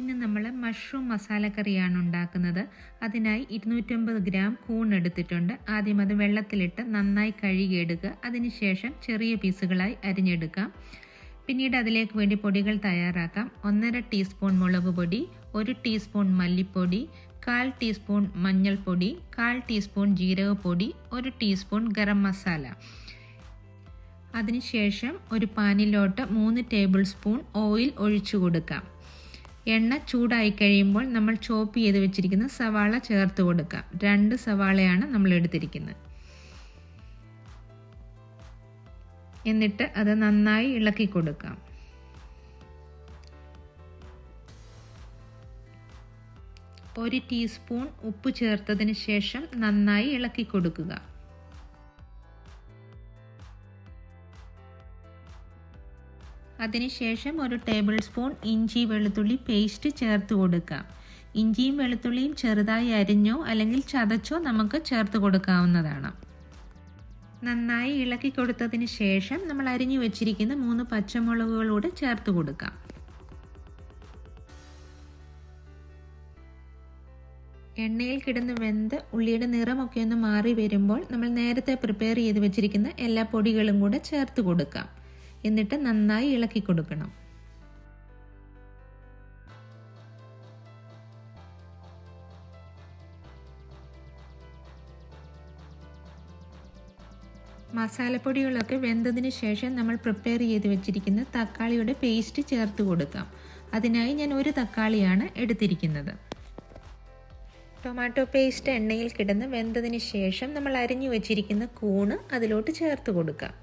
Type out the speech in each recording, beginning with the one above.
ഇന്ന് നമ്മൾ മഷ്റൂം മസാല കറിയാണ് ഉണ്ടാക്കുന്നത്. അതിനായി ഇരുന്നൂറ്റമ്പത് ഗ്രാം കൂൺ എടുത്തിട്ടുണ്ട്. ആദ്യം അത് വെള്ളത്തിലിട്ട് നന്നായി കഴുകിയെടുക്കുക. അതിനുശേഷം ചെറിയ പീസുകളായി അരിഞ്ഞെടുക്കാം. പിന്നീട് അതിലേക്ക് വേണ്ടി പൊടികൾ തയ്യാറാക്കാം. ഒന്നര ടീസ്പൂൺ മുളക് പൊടി ഒരു ടീസ്പൂൺ മല്ലിപ്പൊടി കാൽ ടീസ്പൂൺ മഞ്ഞൾപ്പൊടി കാൽ ടീസ്പൂൺ ജീരകപ്പൊടി ഒരു ടീസ്പൂൺ ഗരം മസാല. അതിനുശേഷം ഒരു പാനിലോട്ട് മൂന്ന് ടേബിൾ സ്പൂൺ ഓയിൽ ഒഴിച്ചു കൊടുക്കാം. എണ്ണ ചൂടായി കഴിയുമ്പോൾ നമ്മൾ ചോപ്പ് ചെയ്ത് വെച്ചിരിക്കുന്ന സവാള ചേർത്ത് കൊടുക്കാം. രണ്ട് സവാളയാണ് നമ്മൾ എടുത്തിരിക്കുന്നത്. എന്നിട്ട് അത് നന്നായി ഇളക്കി കൊടുക്കാം. ഒരു ടീസ്പൂൺ ഉപ്പ് ചേർത്തതിന് ശേഷം നന്നായി ഇളക്കി കൊടുക്കുക. അതിനുശേഷം ഒരു ടേബിൾ സ്പൂൺ ഇഞ്ചി വെളുത്തുള്ളി പേസ്റ്റ് ചേർത്ത് കൊടുക്കാം ഇഞ്ചിയും വെളുത്തുള്ളിയും ചെറുതായി അരിഞ്ഞോ അല്ലെങ്കിൽ ചതച്ചോ നമുക്ക് ചേർത്ത് കൊടുക്കാവുന്നതാണ്. നന്നായി ഇളക്കി കൊടുത്തതിന് ശേഷം നമ്മൾ അരിഞ്ഞു വെച്ചിരിക്കുന്ന മൂന്ന് പച്ചമുളകുകളൂടെ ചേർത്ത് കൊടുക്കാം എണ്ണയിൽ കിടന്ന് വെന്ത് ഉള്ളിയുടെ നിറമൊക്കെ ഒന്ന് മാറി വരുമ്പോൾ നമ്മൾ നേരത്തെ പ്രിപ്പയർ ചെയ്ത് വെച്ചിരിക്കുന്ന എല്ലാ പൊടികളും കൂടെ ചേർത്ത് കൊടുക്കാം. എന്നിട്ട് നന്നായി ഇളക്കി കൊടുക്കണം. മസാലപ്പൊടികളൊക്കെ വെന്തതിന് ശേഷം നമ്മൾ പ്രിപ്പയർ ചെയ്ത് വെച്ചിരിക്കുന്ന തക്കാളിയുടെ പേസ്റ്റ് ചേർത്ത് കൊടുക്കാം. അതിനായി ഞാൻ ഒരു തക്കാളിയാണ് എടുത്തിരിക്കുന്നത്. ടൊമാറ്റോ പേസ്റ്റ് എണ്ണയിൽ കിടന്ന് വെന്തതിന് ശേഷം നമ്മൾ അരിഞ്ഞു വെച്ചിരിക്കുന്ന കൂണ് അതിലോട്ട് ചേർത്ത് കൊടുക്കാം.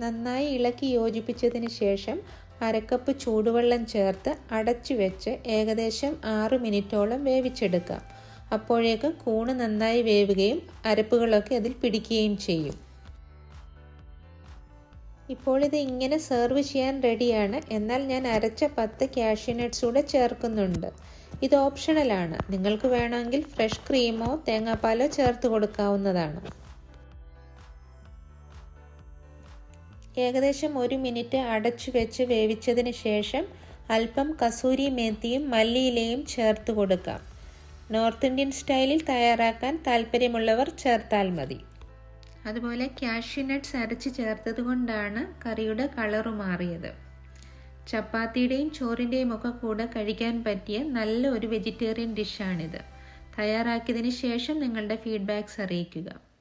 നന്നായി ഇളക്കി യോജിപ്പിച്ചതിന് ശേഷം അരക്കപ്പ് ചൂടുവെള്ളം ചേർത്ത് അടച്ചു വെച്ച് ഏകദേശം ആറ് മിനിറ്റോളം വേവിച്ചെടുക്കാം. അപ്പോഴേക്കും കൂണ് നന്നായി വേവുകയും അരപ്പുകളൊക്കെ അതിൽ പിടിക്കുകയും ചെയ്യും. ഇപ്പോൾ ഇത് ഇങ്ങനെ സെർവ് ചെയ്യാൻ റെഡിയാണ് എന്നാൽ ഞാൻ അരച്ച പത്ത് കാഷ്യൂനട്ട്സ് കൂടെ ചേർക്കുന്നുണ്ട്. ഇത് ഓപ്ഷണലാണ് നിങ്ങൾക്ക് വേണമെങ്കിൽ ഫ്രഷ് ക്രീമോ തേങ്ങാപ്പാലോ ചേർത്ത് കൊടുക്കാവുന്നതാണ്. ഏകദേശം ഒരു മിനിറ്റ് അടച്ചു വെച്ച് വേവിച്ചതിന് ശേഷം അല്പം കസൂരി മേത്തിയും മല്ലിയിലയും ചേർത്ത് കൊടുക്കാം. നോർത്ത് ഇന്ത്യൻ സ്റ്റൈലിൽ തയ്യാറാക്കാൻ താല്പര്യമുള്ളവർ ചേർത്താൽ മതി. അതുപോലെ ക്യാഷ്യൂനട്ട്സ് അരച്ച് ചേർത്തത് കൊണ്ടാണ് കറിയുടെ കളറ് മാറിയത്. ചപ്പാത്തിയുടെയും ചോറിന്റെയും ഒക്കെ കൂടെ കഴിക്കാൻ പറ്റിയ നല്ല ഒരു വെജിറ്റേറിയൻ ഡിഷാണിത്. തയ്യാറാക്കിയതിന് ശേഷം നിങ്ങളുടെ ഫീഡ്ബാക്ക്സ് അറിയിക്കുക.